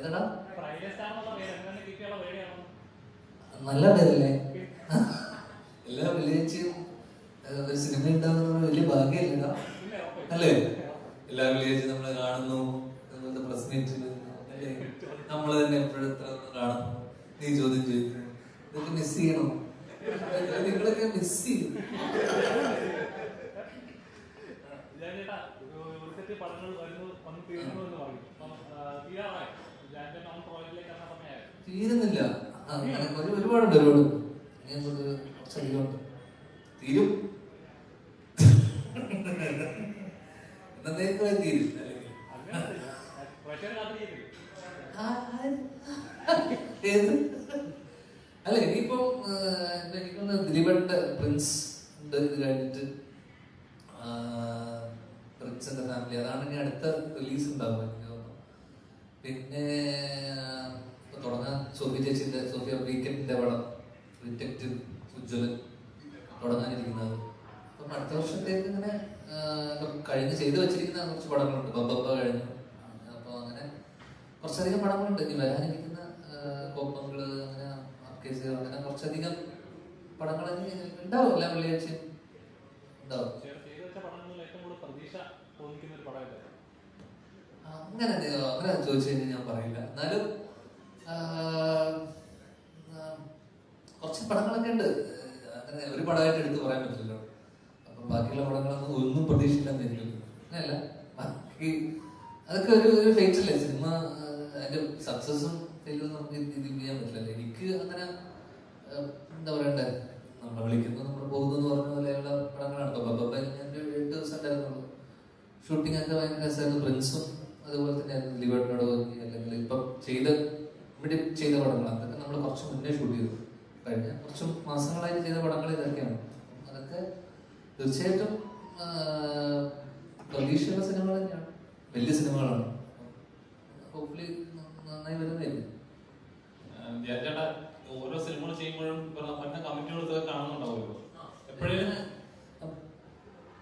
ഏതാടാ? നല്ല പേരല്ലേ? എല്ലാ വില്ലേജും ഒരു സിനിമ ഉണ്ടാകുന്ന വലിയ ഭാഗ്യല്ല. അല്ലേ? എല്ലാ വില്ലേജും നമ്മൾ കാണുന്നു നമ്മൾ പ്രസ് മീറ്റിൽ നമ്മൾ തന്നെ എപ്പോഴും കാണുന്നു നീ ചോദ്യം ചോദിക്കുന്നു ഇതൊക്കെ മിസ് ചെയ്യണോ? നിങ്ങളൊക്കെ മിസ് ചെയ്യും ഞാൻ ചേട്ടാ ഒരു സെറ്റ് പടങ്ങൾ വരുന്നു വന്ന് തീർന്നു എന്ന് പറയും. തീരാറായി. തീരുന്നില്ല. ഒരുപാടുണ്ട് ഒരുപാട്. ഉണ്ട് തീരും. തീരും. ഏത്? അല്ല ഇനിയിപ്പം എനിക്കൊന്ന് ദിലീപന്റെ പ്രിൻസ് ഉണ്ട് ഇത് കഴിഞ്ഞിട്ട്. പ്രിൻസിന്റെ ഫാമിലി അതാണ് ഇനി അടുത്ത റിലീസ് ഉണ്ടാവുക എനിക്ക് തോന്നുന്നു. പിന്നെ തുടങ്ങാൻ സോഫി ചേച്ചിന്റെ സോഫിയ വീക്കെൻഡിന്റെ പടം. ഡിറ്റക്റ്റീവ് ഉജ്ജ്വലൻ തുടങ്ങാനിരിക്കുന്നത്. അപ്പം അടുത്ത വർഷത്തേക്ക് ഇങ്ങനെ കഴിഞ്ഞ് ചെയ്തു വെച്ചിരിക്കുന്ന കുറച്ച് പടങ്ങളുണ്ട്. ബബ്ബ കഴിഞ്ഞു. അപ്പോൾ അങ്ങനെ കുറച്ചധികം പടങ്ങളുണ്ട്. ഇനി വരാനിരിക്കുന്ന കോപ്പങ്ങൾ അങ്ങനെ ആർക്കേസ് അങ്ങനെ കുറച്ചധികം പടങ്ങൾ ഉണ്ടാവും. എല്ലാ വെള്ളിയാഴ്ചയും ഉണ്ടാവും. തോന്നിക്കുന്ന ഒരു പടമല്ലേ? അങ്ങനെ അങ്ങനെ ചോദിച്ചു കഴിഞ്ഞാൽ ഞാൻ പറയില്ല. എന്നാലും കുറച്ച് പടങ്ങളൊക്കെ ഉണ്ട്. അങ്ങനെ ഒരു പടമായിട്ട് എടുത്ത് പറയാൻ പറ്റില്ലല്ലോ. അപ്പം ബാക്കിയുള്ള പടങ്ങളൊന്നും ഒന്നും പ്രതീക്ഷിക്കാന്ന് എനിക്ക് അങ്ങനെയല്ല. ബാക്കി അതൊക്കെ ഒരു ഒരു ഫേറ്റ് അല്ലേ സിനിമ അതിന്റെ സക്സസും ഫെയിലും നമുക്ക് ഇത് ചെയ്യാൻ പറ്റില്ലല്ലോ എനിക്ക് അങ്ങനെ എന്താ പറയണ്ടേ? നമ്മളെ വിളിക്കുന്നു നമ്മൾ പോകുന്നു എന്ന് പറഞ്ഞ പോലെയുള്ള പടങ്ങളാണ്. ഇപ്പൊ ബബ്ബ ഞാൻ എട്ട് ദിവസം ഉണ്ടായിരുന്നുള്ളൂ. ഷൂട്ടിംഗ് ഒക്കെ ഭയങ്കര രസമായിരുന്നു. പ്രിൻസും അതുപോലെ തന്നെ ലിബർട്ടിനോട് പോയി അല്ലെങ്കിൽ ഇപ്പം ചെയ്ത ഇവിടെ ചെയ്ത പടങ്ങൾ അതൊക്കെ നമ്മൾ കുറച്ച് മുന്നേ ഷൂട്ട് ചെയ്തു. കഴിഞ്ഞ കുറച്ച് മാസങ്ങളായിട്ട് ചെയ്ത പടങ്ങൾ ഇതൊക്കെയാണ്. അതൊക്കെ തീർച്ചയായിട്ടും പ്രതീക്ഷയുള്ള സിനിമകൾ തന്നെയാണ്. വലിയ സിനിമകളാണ്. ഹോപ്പ്ഫുള്ളി നന്നായി വരുന്നതായിരിക്കും. ചേട്ടാ ഓരോ സിനിമകൾ ചെയ്യുമ്പോഴും മറ്റേ കമ്മിറ്റികളൊക്കെ കാണുന്നുണ്ടാവുമല്ലോ. എപ്പോഴും?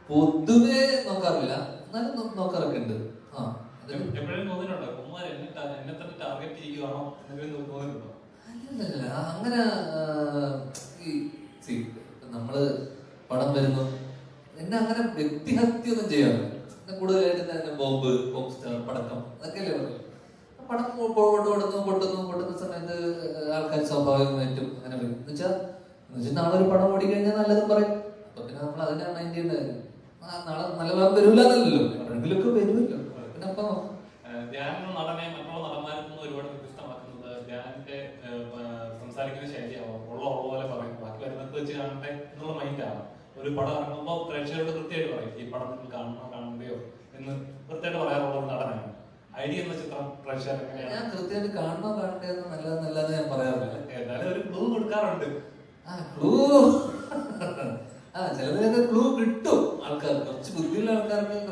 പൊതുവെ നോക്കാറില്ല എന്നാലും നോക്കാറൊക്കെ ഉണ്ട് ആ അല്ലല്ല അങ്ങനെ ഈ നമ്മൾ പടം വരുന്നു എന്നെ അങ്ങനെ വ്യക്തിഹത്യ ഒന്നും എന്നെ കൂടുതലായിട്ട് തന്നെ ബോംബ് ബോംബ് സ്റ്റാർ പടക്കം അതൊക്കെയല്ലേ പടം കൊടുത്തു പൊ- ഓടുന്നു പൊട്ടുന്നു പൊട്ടുന്ന സമയത്ത് ആൾക്കാർ സ്വാഭാവികമായിട്ടും അങ്ങനെ വരും. എന്ന് വെച്ചാൽ എന്ന് വെച്ചാൽ നാളെ ഒരു പടം ഓടിക്കഴിഞ്ഞാൽ നല്ലതും പറയും. അപ്പൊ പിന്നെ നമ്മൾ അതിനെ മൈൻഡ് ചെയ്യേണ്ട കാര്യം ആ, നാളെ നല്ല ഭാഗം വരൂല എന്നല്ലല്ലോ എവിടെയെങ്കിലുമൊക്കെ വരുമല്ലോ പിന്നെ ധ്യാനം നടനെ മറ്റുള്ള നടന്മാരിൽ നിന്ന് ഒരുപാട് വ്യത്യസ്തമാക്കുന്നത് ധ്യാനത്തെ സംസാരിക്കുന്ന ശൈലിയാവും. ഉള്ള ഉള്ള പോലെ പറയും. ബാക്കി വരുന്നത് വെച്ച് കാണട്ടെ എന്നുള്ള മൈൻഡാണ് ഒരു പടം ഇറങ്ങുമ്പോൾ പ്രേക്ഷകരോട് കൃത്യമായിട്ട് പറയും. ഈ പടം നിങ്ങൾ കാണണോ കാണണ്ടയോ എന്ന് കൃത്യമായിട്ട് പറയാറുള്ള നടനാണ്. ഐഡിയ എന്ന ചിത്രം പ്രേക്ഷകർ ഞാൻ കൃത്യമായിട്ട് കാണണോ കാണണ്ടേന്ന് നല്ലത് നല്ലത് ഞാൻ പറയാറില്ല. എന്നാലും ഒരു ക്ലൂ കൊടുക്കാറുണ്ട്. ആ ക്ലൂ ആ ചിലതിനൊക്കെ ക്ലൂ കിട്ടും.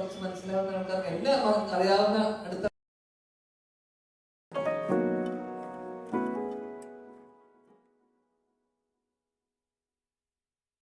കുറച്ച് മനസ്സിലാവുന്ന ആൾക്കാർക്ക് എന്നെ അറിയാവുന്ന അടുത്ത